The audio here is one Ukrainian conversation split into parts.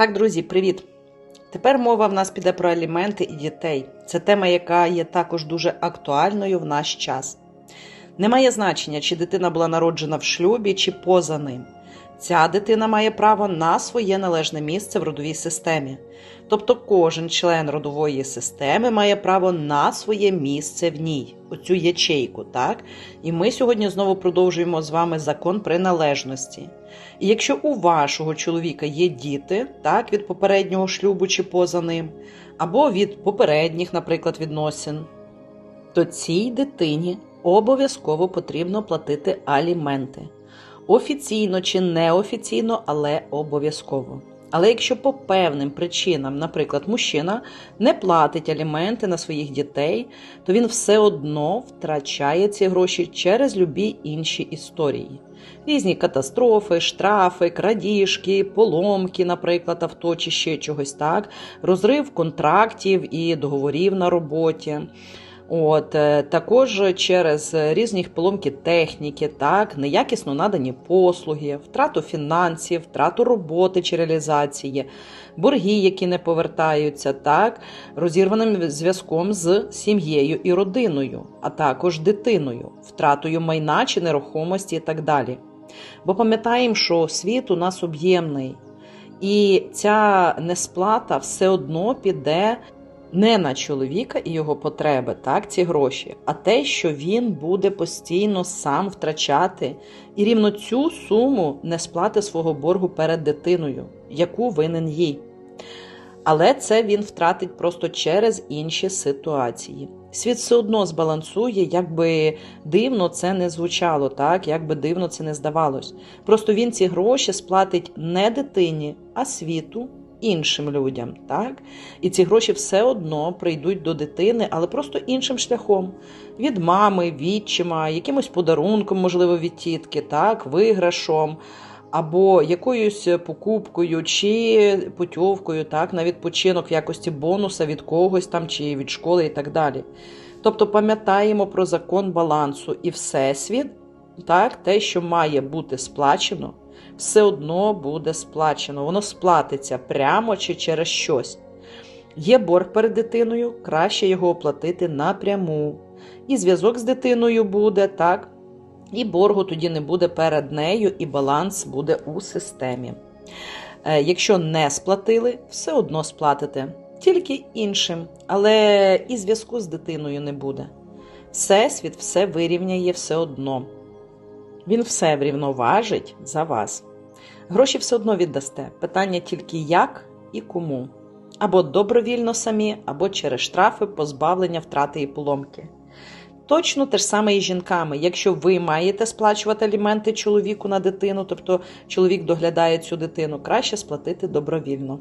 Так, друзі, привіт! Тепер мова в нас піде про аліменти і дітей. Це тема, яка є також дуже актуальною в наш час. Немає значення, чи дитина була народжена в шлюбі, чи поза ним. Ця дитина має право на своє належне місце в родовій системі. Тобто кожен член родової системи має право на своє місце в ній, оцю ячейку, так? І ми сьогодні знову продовжуємо з вами закон приналежності. І якщо у вашого чоловіка є діти, так, від попереднього шлюбу чи поза ним, або від попередніх, наприклад, відносин, то цій дитині обов'язково потрібно платити аліменти. Офіційно чи неофіційно, але обов'язково. Але якщо по певним причинам, наприклад, мужчина не платить аліменти на своїх дітей, то він все одно втрачає ці гроші через любі інші історії. Різні катастрофи, штрафи, крадіжки, поломки, наприклад, авто чи ще чогось так, розрив контрактів і договорів на роботі. От е, також через різні поломки техніки, так, неякісно надані послуги, втрату фінансів, втрату роботи чи реалізації, борги, які не повертаються, так, розірваним зв'язком з сім'єю і родиною, а також дитиною, втратою майна чи нерухомості і так далі. Бо пам'ятаємо, що світ у нас об'ємний, і ця несплата все одно піде не на чоловіка і його потреби, так, ці гроші, а те, що він буде постійно сам втрачати і рівно цю суму не сплати свого боргу перед дитиною, яку винен їй. Але це він втратить просто через інші ситуації. Світ все одно збалансує, як би дивно це не звучало, так як би дивно це не здавалось. Просто він ці гроші сплатить не дитині, а світу іншим людям. так? І ці гроші все одно прийдуть до дитини, але просто іншим шляхом. Від мами, відчима, якимось подарунком, можливо, від тітки, так, виграшом. Або якоюсь покупкою чи путівкою, так, на відпочинок в якості бонуса від когось там чи від школи і так далі. Тобто пам'ятаємо про закон балансу і всесвіт, так, те, що має бути сплачено, все одно буде сплачено. Воно сплатиться прямо чи через щось. Є борг перед дитиною, краще його оплатити напряму. І зв'язок з дитиною буде, так? І боргу тоді не буде перед нею, і баланс буде у системі. Е, якщо не сплатили, все одно сплатите, тільки іншим, але і зв'язку з дитиною не буде. Всесвіт все вирівняє все одно. Він все врівноважить за вас. Гроші все одно віддасте. Питання тільки як і кому. Або добровільно самі, або через штрафи, позбавлення, втрати і поломки. Точно те ж саме і з жінками. Якщо ви маєте сплачувати аліменти чоловіку на дитину, тобто чоловік доглядає цю дитину, краще сплатити добровільно.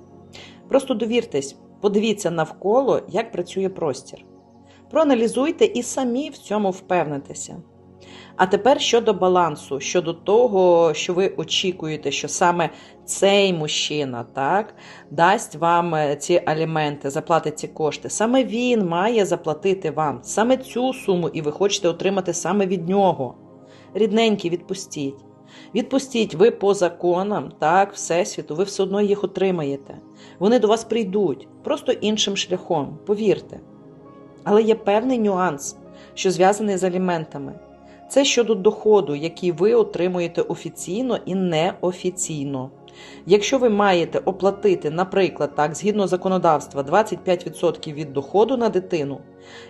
Просто довіртесь, подивіться навколо, як працює простір. Проаналізуйте і самі в цьому впевнитеся. А тепер щодо балансу, щодо того, що ви очікуєте, що саме цей мужчина так, дасть вам е, ці аліменти, заплатить ці кошти. Саме він має заплатити вам саме цю суму, і ви хочете отримати саме від нього. Рідненькі, відпустіть. Відпустіть, ви по законам, так, Всесвіту, ви все одно їх отримаєте. Вони до вас прийдуть, просто іншим шляхом, повірте. Але є певний нюанс, що зв'язаний з аліментами. Це щодо доходу, який ви отримуєте офіційно і неофіційно. Якщо ви маєте оплатити, наприклад, так, згідно законодавства, 25% від доходу на дитину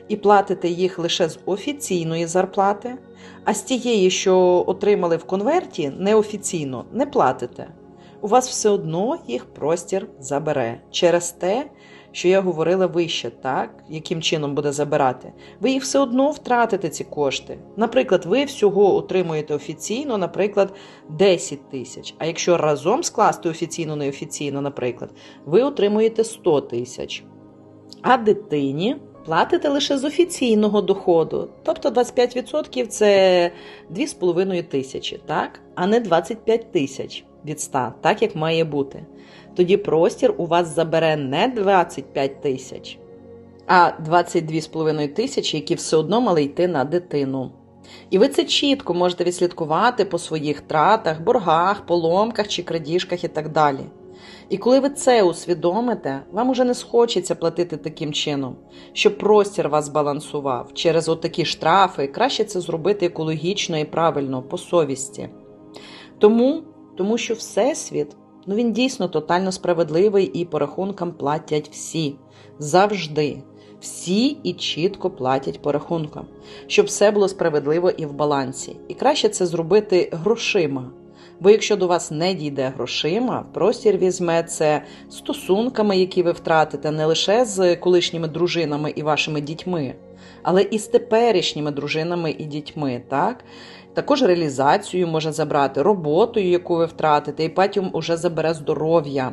і платите їх лише з офіційної зарплати, а з тієї, що отримали в конверті, неофіційно не платите, у вас все одно їх простір забере через те, що я говорила вище, так, яким чином буде забирати, ви їх все одно втратите ці кошти. Наприклад, ви всього отримуєте офіційно, наприклад, 10 тисяч. А якщо разом скласти офіційно, неофіційно, наприклад, ви отримуєте 100 тисяч. А дитині платите лише з офіційного доходу. Тобто 25% це 2,5 тисячі, так? а не 25 тисяч від 100, так як має бути тоді простір у вас забере не 25 тисяч, а 22,5 тисячі, які все одно мали йти на дитину. І ви це чітко можете відслідкувати по своїх тратах, боргах, поломках чи крадіжках і так далі. І коли ви це усвідомите, вам уже не схочеться платити таким чином, щоб простір вас балансував через отакі штрафи, краще це зробити екологічно і правильно, по совісті. Тому, тому що Всесвіт, ну він дійсно тотально справедливий і по рахункам платять всі завжди. Всі і чітко платять по рахункам, щоб все було справедливо і в балансі. І краще це зробити грошима. Бо якщо до вас не дійде грошима, простір візьме це стосунками, які ви втратите, не лише з колишніми дружинами і вашими дітьми, але і з теперішніми дружинами і дітьми. так? Також реалізацію може забрати, роботою, яку ви втратите, і потім уже забере здоров'я,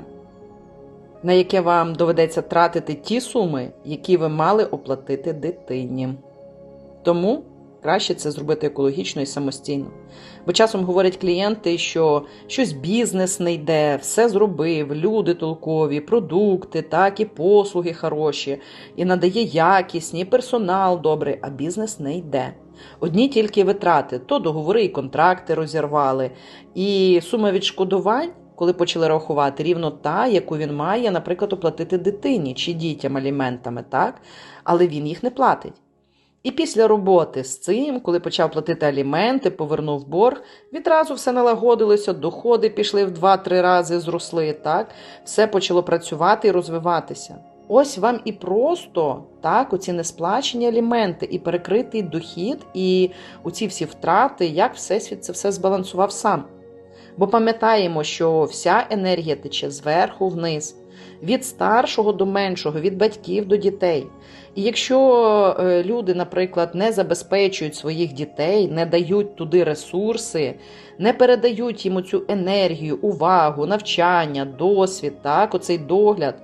на яке вам доведеться тратити ті суми, які ви мали оплатити дитині. Тому краще це зробити екологічно і самостійно. Бо часом говорять клієнти, що щось бізнес не йде, все зробив, люди толкові, продукти, так і послуги хороші, і надає якісні, і персонал добрий, а бізнес не йде. Одні тільки витрати, то договори і контракти розірвали, і сума відшкодувань. Коли почали рахувати рівно та, яку він має, наприклад, оплатити дитині чи дітям аліментами, так? Але він їх не платить. І після роботи з цим, коли почав платити аліменти, повернув борг, відразу все налагодилося, доходи пішли в 2-3 рази, зросли, так? Все почало працювати і розвиватися. Ось вам і просто так, оці несплачені аліменти, і перекритий дохід, і оці всі втрати, як Всесвіт це все збалансував сам. Бо пам'ятаємо, що вся енергія тече зверху вниз, від старшого до меншого, від батьків до дітей. І якщо е, люди, наприклад, не забезпечують своїх дітей, не дають туди ресурси, не передають їм цю енергію, увагу, навчання, досвід, так, оцей догляд,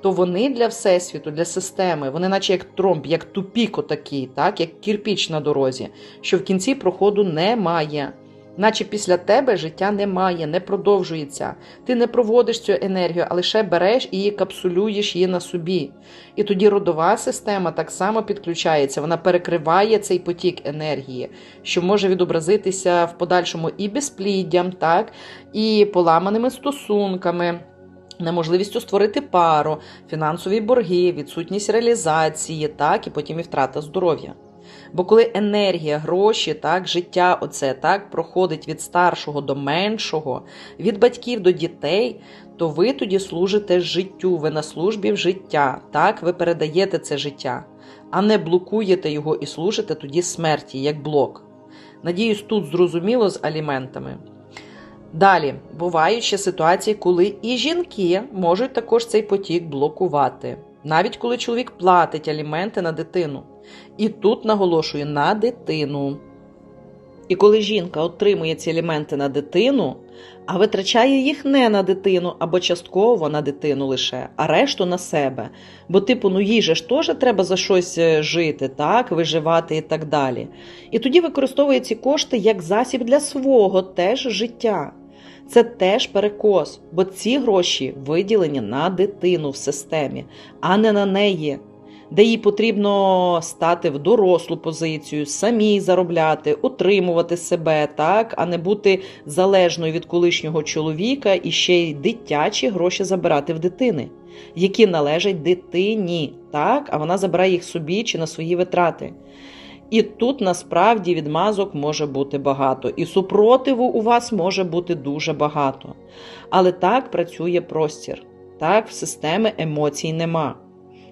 то вони для всесвіту, для системи, вони, наче як тромб, як тупік отакий, так, як кірпіч на дорозі, що в кінці проходу немає. Наче після тебе життя немає, не продовжується. Ти не проводиш цю енергію, а лише береш і капсулюєш її на собі. І тоді родова система так само підключається, вона перекриває цей потік енергії, що може відобразитися в подальшому і безпліддям, так, і поламаними стосунками. Неможливістю створити пару, фінансові борги, відсутність реалізації, так, і потім і втрата здоров'я. Бо коли енергія, гроші, так, життя оце так проходить від старшого до меншого, від батьків до дітей, то ви тоді служите життю, ви на службі в життя, так, ви передаєте це життя, а не блокуєте його і служите тоді смерті, як блок. Надіюсь, тут зрозуміло з аліментами. Далі бувають ще ситуації, коли і жінки можуть також цей потік блокувати, навіть коли чоловік платить аліменти на дитину. І тут наголошую на дитину. І коли жінка отримує ці аліменти на дитину, а витрачає їх не на дитину або частково на дитину лише, а решту на себе. Бо, типу, ну їй же ж теж треба за щось е, жити, так, виживати і так далі. І тоді використовує ці кошти як засіб для свого теж життя. Це теж перекос, бо ці гроші виділені на дитину в системі, а не на неї де їй потрібно стати в дорослу позицію, самій заробляти, утримувати себе, так, а не бути залежною від колишнього чоловіка і ще й дитячі гроші забирати в дитини, які належать дитині, так, а вона забирає їх собі чи на свої витрати. І тут насправді відмазок може бути багато, і супротиву у вас може бути дуже багато. Але так працює простір, так в системи емоцій нема.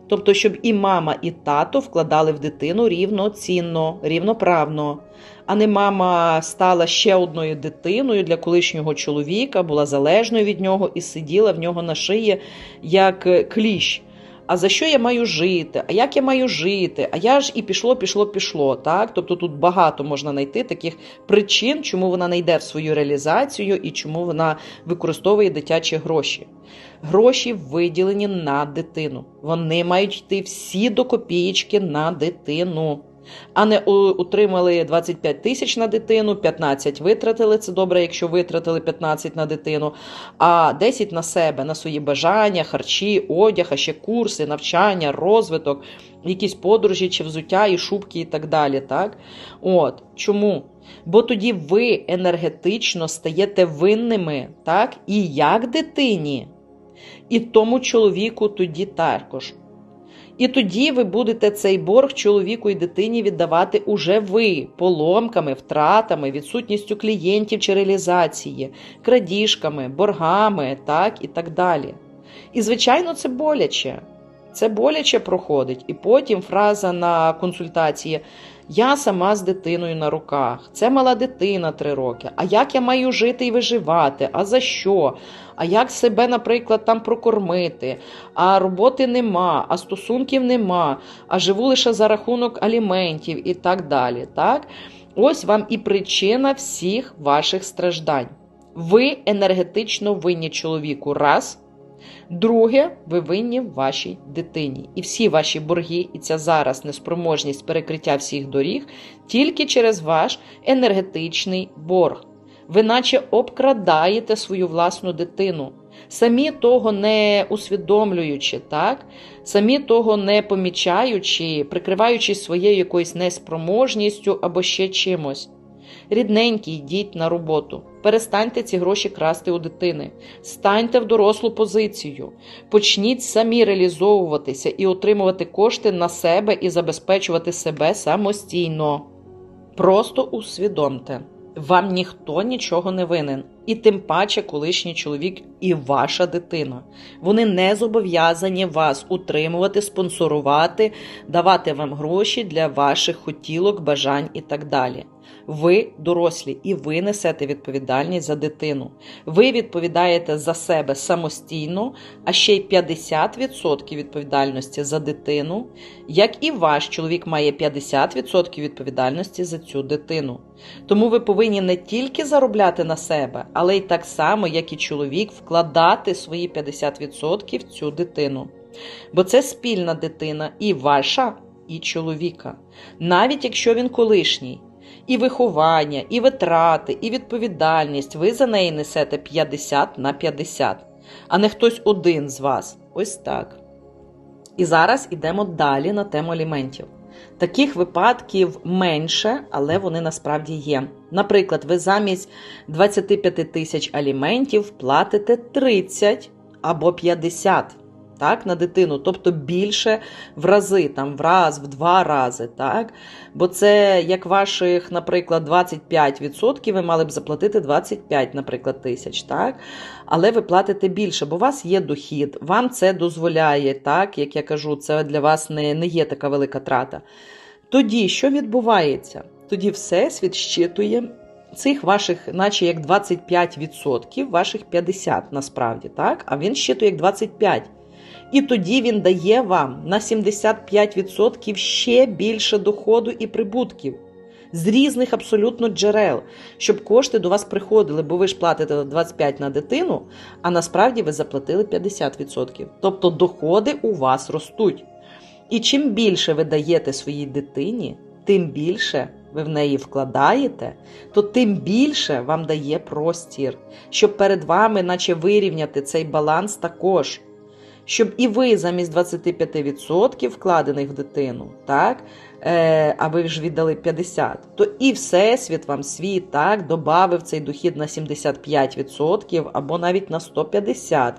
Тобто, щоб і мама, і тато вкладали в дитину рівноцінно, рівноправно, а не мама стала ще одною дитиною для колишнього чоловіка, була залежною від нього і сиділа в нього на шиї як кліщ. А за що я маю жити? А як я маю жити? А я ж і пішло, пішло, пішло. Так? Тобто тут багато можна знайти таких причин, чому вона не йде в свою реалізацію і чому вона використовує дитячі гроші. Гроші виділені на дитину. Вони мають йти всі до копієчки на дитину а не утримали 25 тисяч на дитину, 15 витратили. Це добре, якщо витратили 15 на дитину, а 10 на себе, на свої бажання, харчі, одяг, а ще курси, навчання, розвиток, якісь подорожі чи взуття, і шубки, і так далі. Так? От Чому? Бо тоді ви енергетично стаєте винними, так? І як дитині, І тому чоловіку тоді також. І тоді ви будете цей борг чоловіку і дитині віддавати уже ви поломками, втратами, відсутністю клієнтів чи реалізації, крадіжками, боргами, так і так далі. І, звичайно, це боляче. Це боляче проходить. І потім фраза на консультації Я сама з дитиною на руках, це мала дитина три роки. А як я маю жити і виживати? А за що? А як себе, наприклад, там прокормити? А роботи нема, а стосунків нема, а живу лише за рахунок аліментів і так далі. Так? Ось вам і причина всіх ваших страждань. Ви енергетично винні чоловіку раз. Друге, ви винні вашій дитині. І всі ваші борги, і ця зараз неспроможність перекриття всіх доріг тільки через ваш енергетичний борг. Ви наче обкрадаєте свою власну дитину, самі того не усвідомлюючи, так? самі того не помічаючи, прикриваючись своєю якоюсь неспроможністю або ще чимось. Рідненькі, йдіть на роботу. Перестаньте ці гроші красти у дитини, станьте в дорослу позицію, почніть самі реалізовуватися і отримувати кошти на себе і забезпечувати себе самостійно. Просто усвідомте, вам ніхто нічого не винен, і тим паче колишній чоловік і ваша дитина. Вони не зобов'язані вас утримувати, спонсорувати, давати вам гроші для ваших хотілок, бажань і так далі. Ви дорослі і ви несете відповідальність за дитину. Ви відповідаєте за себе самостійно, а ще й 50% відповідальності за дитину, як і ваш чоловік має 50% відповідальності за цю дитину. Тому ви повинні не тільки заробляти на себе, але й так само, як і чоловік, вкладати свої 50% в цю дитину. Бо це спільна дитина і ваша, і чоловіка, навіть якщо він колишній. І виховання, і витрати, і відповідальність ви за неї несете 50 на 50, а не хтось один з вас. Ось так. І зараз йдемо далі на тему аліментів. Таких випадків менше, але вони насправді є. Наприклад, ви замість 25 тисяч аліментів платите 30 або 50 так, на дитину, тобто більше в рази, там, в раз, в два рази. так? Бо це як ваших, наприклад, 25% ви мали б заплатити 25, наприклад, тисяч. так? Але ви платите більше, бо у вас є дохід, вам це дозволяє, так, як я кажу, це для вас не, не є така велика трата. Тоді що відбувається? Тоді Всесвіт щитує цих ваших, наче як 25%, ваших 50% насправді, так? а він щитує як 25%. І тоді він дає вам на 75% ще більше доходу і прибутків з різних абсолютно джерел, щоб кошти до вас приходили, бо ви ж платите 25 на дитину, а насправді ви заплатили 50%. Тобто доходи у вас ростуть. І чим більше ви даєте своїй дитині, тим більше ви в неї вкладаєте, то тим більше вам дає простір, щоб перед вами, наче вирівняти цей баланс також щоб і ви замість 25% вкладених в дитину, так, е, а ви ж віддали 50%, то і Всесвіт вам світ так, додав цей дохід на 75% або навіть на 150%,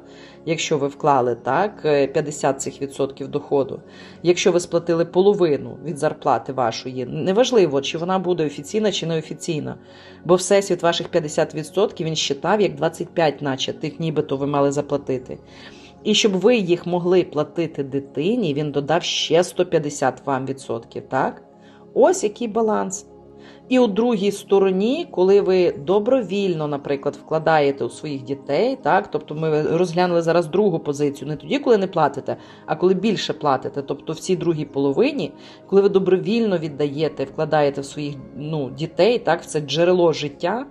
якщо ви вклали так, 50 е, цих відсотків доходу. Якщо ви сплатили половину від зарплати вашої, неважливо, чи вона буде офіційна чи неофіційна, бо Всесвіт ваших 50% він считав як 25%, наче тих нібито ви мали заплатити. І щоб ви їх могли платити дитині, він додав ще 150 вам відсотків. так? Ось який баланс. І у другій стороні, коли ви добровільно, наприклад, вкладаєте у своїх дітей, так, тобто ми розглянули зараз другу позицію, не тоді, коли не платите, а коли більше платите, тобто в цій другій половині, коли ви добровільно віддаєте, вкладаєте в своїх ну, дітей, так, в це джерело життя,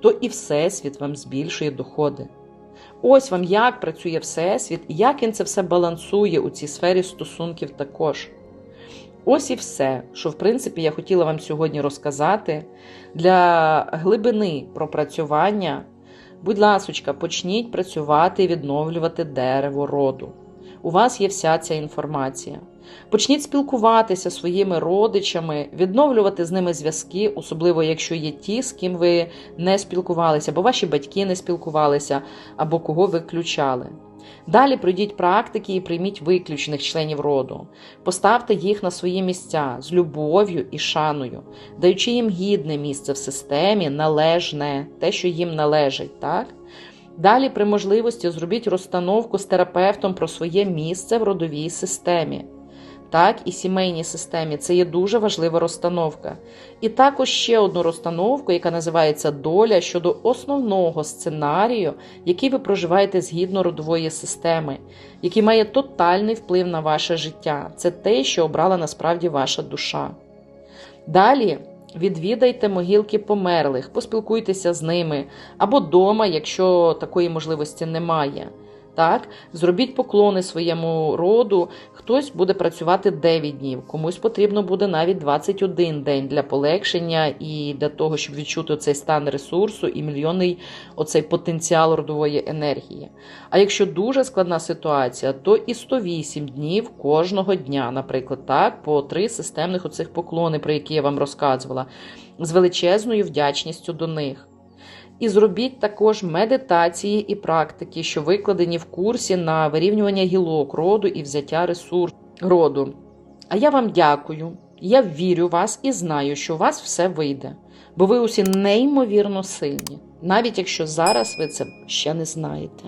то і всесвіт вам збільшує доходи. Ось вам як працює Всесвіт як він це все балансує у цій сфері стосунків також. Ось і все, що, в принципі, я хотіла вам сьогодні розказати для глибини пропрацювання. Будь ласочка, почніть працювати і відновлювати дерево роду. У вас є вся ця інформація. Почніть спілкуватися зі своїми родичами, відновлювати з ними зв'язки, особливо якщо є ті, з ким ви не спілкувалися, або ваші батьки не спілкувалися, або кого ви включали. Далі пройдіть практики і прийміть виключених членів роду. Поставте їх на свої місця з любов'ю і шаною, даючи їм гідне місце в системі, належне, те, що їм належить. так? Далі, при можливості, зробіть розстановку з терапевтом про своє місце в родовій системі. Так, і сімейній системі це є дуже важлива розстановка. І також ще одну розстановку, яка називається доля щодо основного сценарію, який ви проживаєте згідно родової системи, який має тотальний вплив на ваше життя. Це те, що обрала насправді ваша душа. Далі відвідайте могилки померлих, поспілкуйтеся з ними або дома, якщо такої можливості немає. Так, зробіть поклони своєму роду. Хтось буде працювати 9 днів, комусь потрібно буде навіть 21 день для полегшення і для того, щоб відчути цей стан ресурсу і мільйонний оцей потенціал родової енергії. А якщо дуже складна ситуація, то і 108 днів кожного дня, наприклад, так, по три системних оцих поклони, про які я вам розказувала, з величезною вдячністю до них. І зробіть також медитації і практики, що викладені в курсі на вирівнювання гілок роду і взяття ресурсу роду. А я вам дякую. Я вірю в вас і знаю, що у вас все вийде, бо ви усі неймовірно сильні, навіть якщо зараз ви це ще не знаєте.